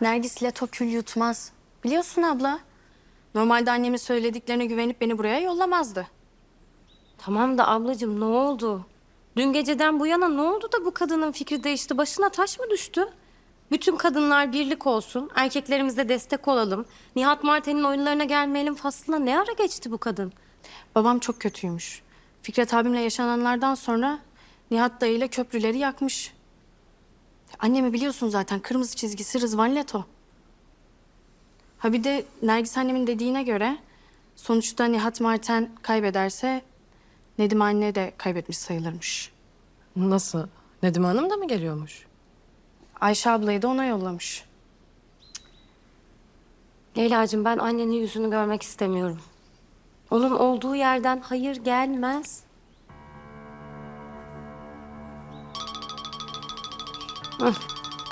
Nergis Leto kül yutmaz. Biliyorsun abla. Normalde annemin söylediklerine güvenip beni buraya yollamazdı. Tamam da ablacığım ne oldu? Dün geceden bu yana ne oldu da bu kadının fikri değişti? Başına taş mı düştü? Bütün kadınlar birlik olsun, erkeklerimize destek olalım. Nihat Marten'in oyunlarına gelmeyelim faslına ne ara geçti bu kadın? Babam çok kötüymüş. Fikret abimle yaşananlardan sonra Nihat dayıyla köprüleri yakmış. Annemi biliyorsun zaten kırmızı çizgisi Rızvan Leto. Ha bir de Nergis annemin dediğine göre sonuçta Nihat Marten kaybederse Nedim anne de kaybetmiş sayılırmış. Nasıl? Nedim Hanım da mı geliyormuş? Ayşe ablayı da ona yollamış. Leyla'cığım ben annenin yüzünü görmek istemiyorum. Onun olduğu yerden hayır gelmez.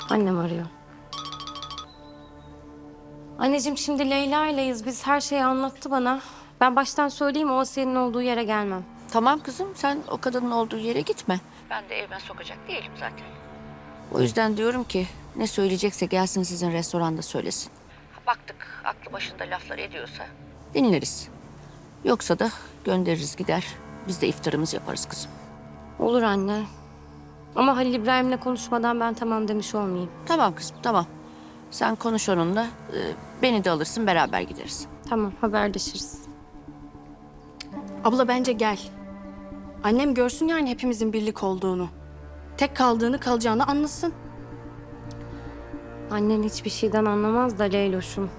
Annem arıyor. Anneciğim şimdi Leyla ileyiz. Biz her şeyi anlattı bana. Ben baştan söyleyeyim o senin olduğu yere gelmem. Tamam kızım sen o kadının olduğu yere gitme. Ben de evime sokacak değilim zaten. O yüzden diyorum ki ne söyleyecekse gelsin sizin restoranda söylesin. Baktık aklı başında laflar ediyorsa dinleriz. Yoksa da göndeririz gider. Biz de iftarımızı yaparız kızım. Olur anne. Ama Halil İbrahim'le konuşmadan ben tamam demiş olmayayım. Tamam kızım tamam. Sen konuş onunla. e, Beni de alırsın beraber gideriz. Tamam haberleşiriz. Abla bence gel. Annem görsün yani hepimizin birlik olduğunu. Tek kaldığını kalacağını anlasın. Annen hiçbir şeyden anlamaz da Leyloş'um.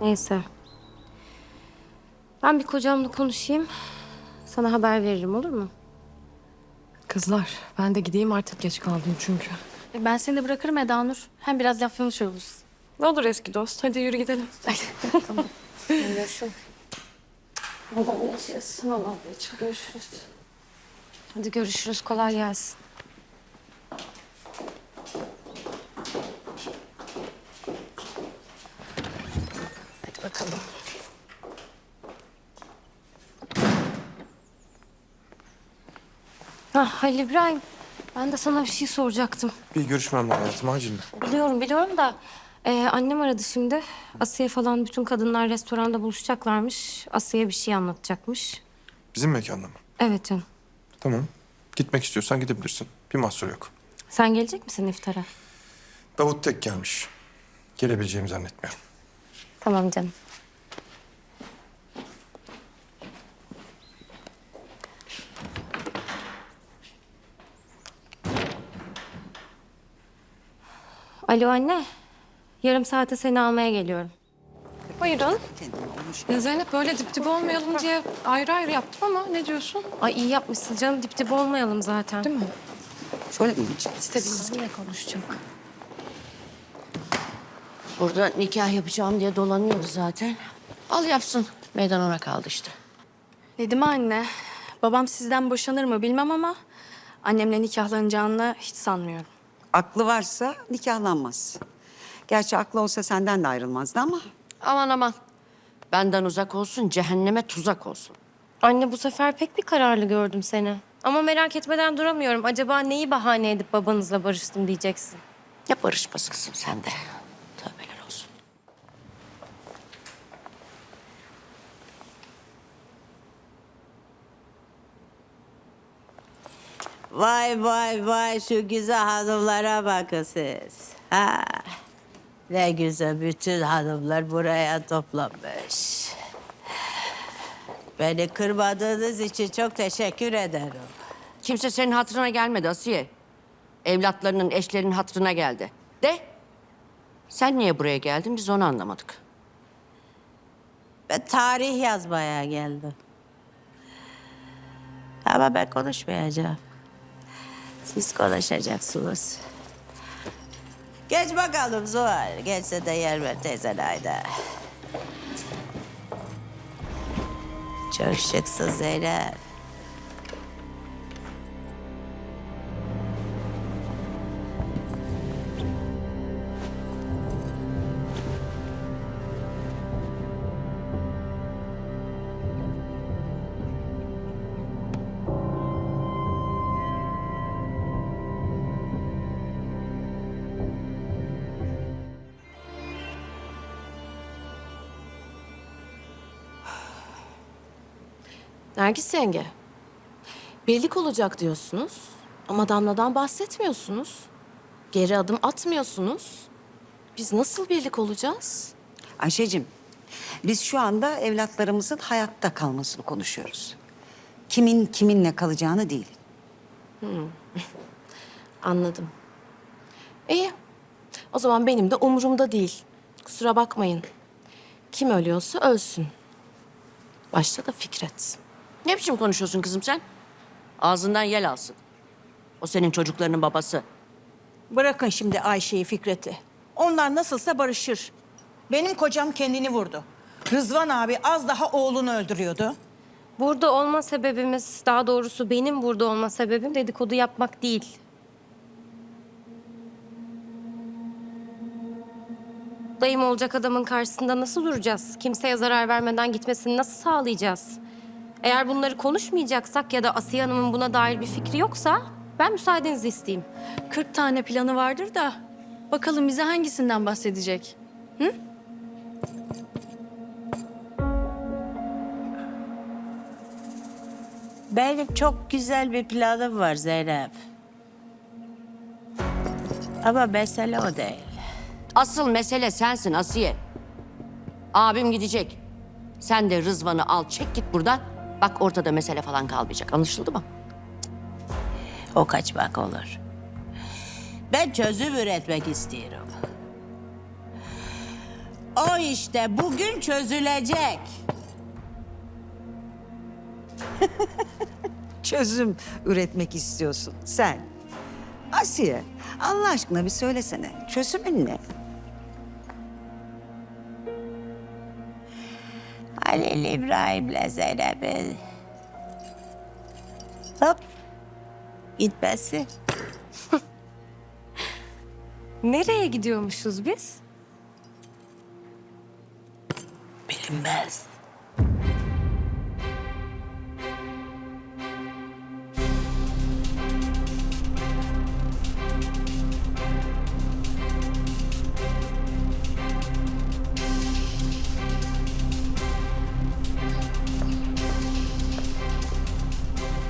Neyse. Ben bir kocamla konuşayım. Sana haber veririm olur mu? Kızlar ben de gideyim artık geç kaldım çünkü. E, Ben seni de bırakırım Eda Nur. Hem biraz laf yanlış oluruz. Ne olur eski dost hadi yürü gidelim. Hadi görüşürüz. Kolay gelsin. Hadi bakalım. Ha Halil İbrahim. Ben de sana bir şey soracaktım. Bir görüşmem lazım hayatım acil. Biliyorum biliyorum da e, annem aradı şimdi. Asiye falan bütün kadınlar restoranda buluşacaklarmış. Asiye bir şey anlatacakmış. Bizim mekanda mı? Evet canım. Tamam. Gitmek istiyorsan gidebilirsin. Bir mahsur yok. Sen gelecek misin iftara? Davut tek gelmiş. Gelebileceğimi zannetmiyorum. Tamam canım. Alo anne. Yarım saate seni almaya geliyorum. Buyurun. Ya Zeynep böyle dip dibe olmayalım diye ayrı ayrı yaptım ama ne diyorsun? Ay iyi yapmışsın canım. Dip dip olmayalım zaten. Değil mi? Şöyle mi İstediğiniz Sizinle konuşacak. Burada nikah yapacağım diye dolanıyoruz zaten. Al yapsın. Meydan ona kaldı işte. Dedim anne. Babam sizden boşanır mı bilmem ama annemle nikahlanacağını hiç sanmıyorum. Aklı varsa nikahlanmaz. Gerçi aklı olsa senden de ayrılmazdı ama Aman aman. Benden uzak olsun, cehenneme tuzak olsun. Anne bu sefer pek bir kararlı gördüm seni. Ama merak etmeden duramıyorum. Acaba neyi bahane edip babanızla barıştım diyeceksin. Ya barışması kızım sen de. Vay vay vay şu güzel hanımlara bakın siz. Ha. Ne güzel bütün hanımlar buraya toplanmış. Beni kırmadığınız için çok teşekkür ederim. Kimse senin hatırına gelmedi Asiye. Evlatlarının, eşlerinin hatırına geldi. De. Sen niye buraya geldin biz onu anlamadık. Ben tarih yazmaya geldim. Ama ben konuşmayacağım. Siz konuşacaksınız. Geç bakalım Zuhal. Geçse de yer ver teyzen haydi. Çok şıksın Zeynep. Nergis yenge. Birlik olacak diyorsunuz ama Damla'dan bahsetmiyorsunuz. Geri adım atmıyorsunuz. Biz nasıl birlik olacağız? Ayşe'cim biz şu anda evlatlarımızın hayatta kalmasını konuşuyoruz. Kimin kiminle kalacağını değil. Anladım. İyi. O zaman benim de umurumda değil. Kusura bakmayın. Kim ölüyorsa ölsün. Başta da Fikret. Ne biçim konuşuyorsun kızım sen? Ağzından yel alsın. O senin çocuklarının babası. Bırakın şimdi Ayşe'yi Fikret'i. Onlar nasılsa barışır. Benim kocam kendini vurdu. Rızvan abi az daha oğlunu öldürüyordu. Burada olma sebebimiz, daha doğrusu benim burada olma sebebim dedikodu yapmak değil. Dayım olacak adamın karşısında nasıl duracağız? Kimseye zarar vermeden gitmesini nasıl sağlayacağız? Eğer bunları konuşmayacaksak ya da Asiye Hanım'ın buna dair bir fikri yoksa ben müsaadenizi isteyeyim. 40 tane planı vardır da bakalım bize hangisinden bahsedecek? Benim çok güzel bir planım var Zeynep. Ama mesele o değil. Asıl mesele sensin Asiye. Abim gidecek. Sen de Rızvan'ı al çek git buradan. Bak ortada mesele falan kalmayacak. Anlaşıldı mı? O kaçmak olur. Ben çözüm üretmek istiyorum. O işte bugün çözülecek. Çözüm üretmek istiyorsun sen. Asiye Allah aşkına bir söylesene. Çözümün ne? Halil İbrahim'le Zeynep'in hop gitmesi. Nereye gidiyormuşuz biz? Bilinmez.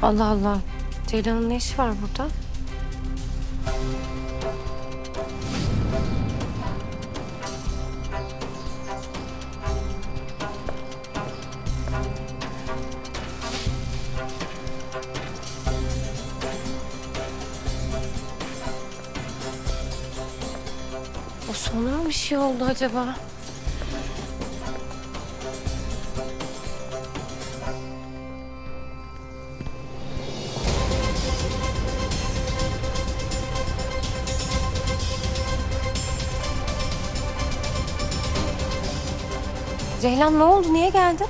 Allah Allah. Ceylan'ın ne işi var burada? Osman'a mı bir şey oldu acaba? Ceylan ne oldu? Niye geldin?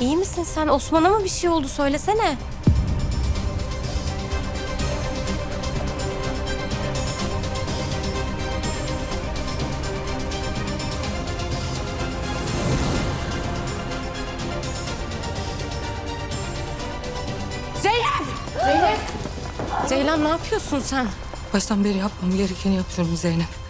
İyi misin sen? Osman'a mı bir şey oldu? Söylesene. Ceylan ne yapıyorsun sen? Baştan beri yapmam gerekeni yapıyorum Zeynep.